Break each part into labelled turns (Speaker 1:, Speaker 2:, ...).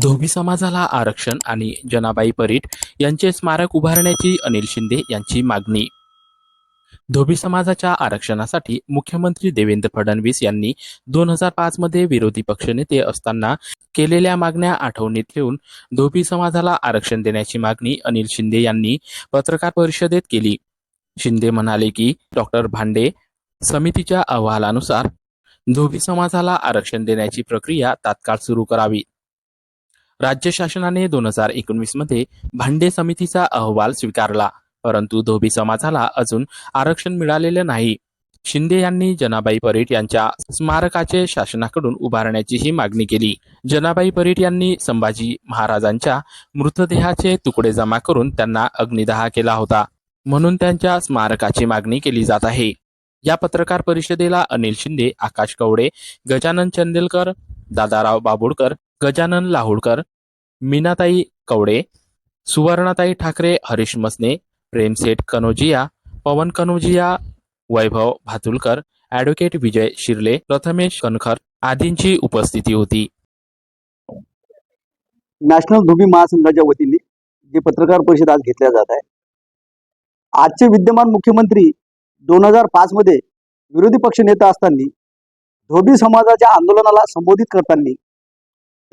Speaker 1: धोबी समाजाला आरक्षण आणि जनाबाई परीट यांचे स्मारक उभारण्याची अनिल शिंदे यांची मागणी. धोबी समाजाच्या आरक्षणासाठी मुख्यमंत्री देवेंद्र फडणवीस यांनी दोन हजार पाच मध्ये विरोधी पक्षनेते असताना केलेल्या मागण्या आठवणीत ठेवून धोबी समाजाला आरक्षण देण्याची मागणी अनिल शिंदे यांनी पत्रकार परिषदेत केली. शिंदे म्हणाले की डॉक्टर भांडे समितीच्या अहवालानुसार धोबी समाजाला आरक्षण देण्याची प्रक्रिया तात्काळ सुरू करावी. राज्य शासनाने दोन हजार एकोणवीसमध्ये भांडे समितीचा अहवाल स्वीकारला. परंतु धोबी समाजाला अजून आरक्षण मिळालेलं नाही. शिंदे यांनी जनाबाई परीट यांच्या स्मारकाचे शासनाकडून उभारण्याचीही मागणी केली. जनाबाई परीट यांनी संभाजी महाराजांच्या मृतदेहाचे तुकडे जमा करून त्यांना अग्निदाह केला होता. म्हणून त्यांच्या स्मारकाची मागणी केली जात आहे. या पत्रकार परिषदेला अनिल शिंदे आकाश कवडे गजानन चंदेलकर दादाराव बाबुडकर गजानन लाहुडकर मीनाताई कवडे सुवर्णाताई ठाकरे हरीश मसने प्रेमसेठ कनोजिया पवन कनोजिया वैभव भातुलकर ॲडव्होकेट विजय शिर्ले प्रथमेश कनखर आदींची उपस्थिती होती.
Speaker 2: नॅशनल धोबी महासंघाच्या वतीने जे पत्रकार परिषद आज घेतल्या जात आहे आजचे विद्यमान मुख्यमंत्री दोन हजार पाच मध्ये विरोधी पक्ष नेता असताना धोबी समाजाच्या आंदोलनाला संबोधित करताना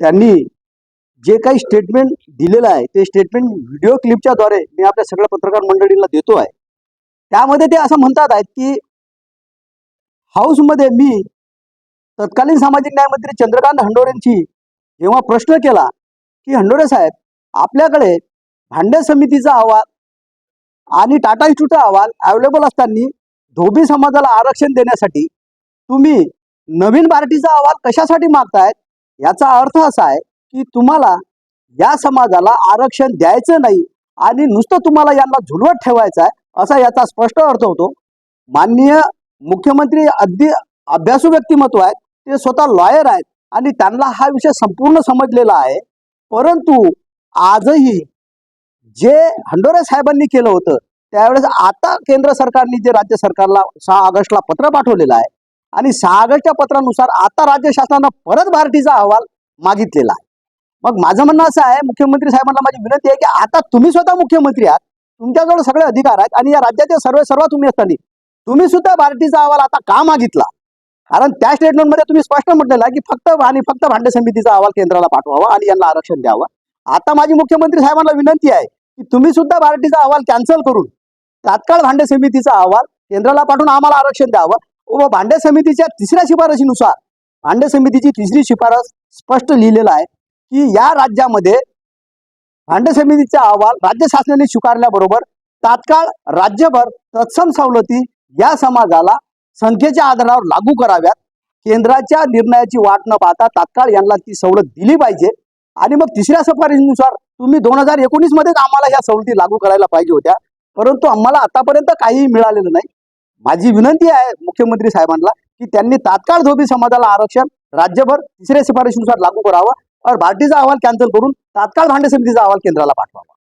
Speaker 2: त्यांनी जे काही स्टेटमेंट दिलेलं आहे ते स्टेटमेंट व्हिडिओ क्लिपच्या द्वारे मी आपल्या सगळ्या पत्रकार मंडळींना देतो आहे. त्यामध्ये ते असं म्हणतात आहेत की हाऊसमध्ये मी तत्कालीन सामाजिक न्यायमंत्री चंद्रकांत हंडोरेंची जेव्हा प्रश्न केला की हंडोरे साहेब आपल्याकडे भांडे समितीचा अहवाल आणि टाटा इन्स्टिट्यूटचा अहवाल अवेलेबल असताना धोबी समाजाला आरक्षण देण्यासाठी तुम्ही नवीन पार्टीचा अहवाल कशासाठी मागतायत? याचा अर्थ असा आहे की तुम्हाला या समाजाला आरक्षण द्यायचं नाही आणि नुसतं तुम्हाला यांना झुलवत ठेवायचं आहे असा याचा स्पष्ट अर्थ होतो. माननीय मुख्यमंत्री अगदी अभ्यासू व्यक्तिमत्व आहेत ते स्वतः लॉयर आहेत आणि त्यांना हा विषय संपूर्ण समजलेला आहे. परंतु आजही जे हंडोरे साहेबांनी केलं होतं त्यावेळेस आता केंद्र सरकारने जे राज्य सरकारला सहा ऑगस्टला पत्र पाठवलेलं आहे आणि सहा ऑगस्टच्या पत्रानुसार आता राज्य शासनानं परत भारतीचा अहवाल मागितलेला आहे. मग माझं म्हणणं असं आहे मुख्यमंत्री साहेबांना माझी विनंती आहे की आता तुम्ही स्वतः मुख्यमंत्री आहात तुमच्याजवळ सगळे अधिकार आहेत आणि या राज्याचे सर्व सर्व तुम्ही असताना तुम्ही सुद्धा भारतीचा अहवाल आता का मागितला? कारण त्या स्टेटमेंटमध्ये तुम्ही स्पष्ट म्हटलेलं आहे की फक्त आणि फक्त भांडे समितीचा अहवाल केंद्राला पाठवावा आणि यांना आरक्षण द्यावं. आता माझी मुख्यमंत्री साहेबांना विनंती आहे की तुम्ही सुद्धा भारतीचा अहवाल कॅन्सल करून तात्काळ भांडे समितीचा अहवाल केंद्राला पाठवून आम्हाला आरक्षण द्यावं. व भांडे समितीच्या तिसऱ्या शिफारशीनुसार भांडे समितीची तिसरी शिफारस स्पष्ट लिहिलेलं आहे की या राज्यामध्ये भांडे समितीचा अहवाल राज्य शासनाने स्वीकारल्याबरोबर तात्काळ राज्यभर तत्सम सवलती या समाजाला संख्येच्या आधारावर लागू कराव्यात. केंद्राच्या निर्णयाची वाट न पाहता तात्काळ यांना ती सवलत दिली पाहिजे. आणि मग तिसऱ्या शिफारशीनुसार तुम्ही दोन हजार एकोणीस मध्येच आम्हाला ह्या सवलती लागू करायला पाहिजे होत्या. परंतु आम्हाला आतापर्यंत काहीही मिळालेलं नाही. माझी विनंती आहे मुख्यमंत्री साहेबांना की त्यांनी तात्काळ धोबी समाजाला आरक्षण राज्यभर तिसऱ्या शिफारशीनुसार लागू करावं. और भारतीचा अहवाल कॅन्सल करून तात्काळ भांडे समितीचा अहवाल केंद्राला पाठवावा.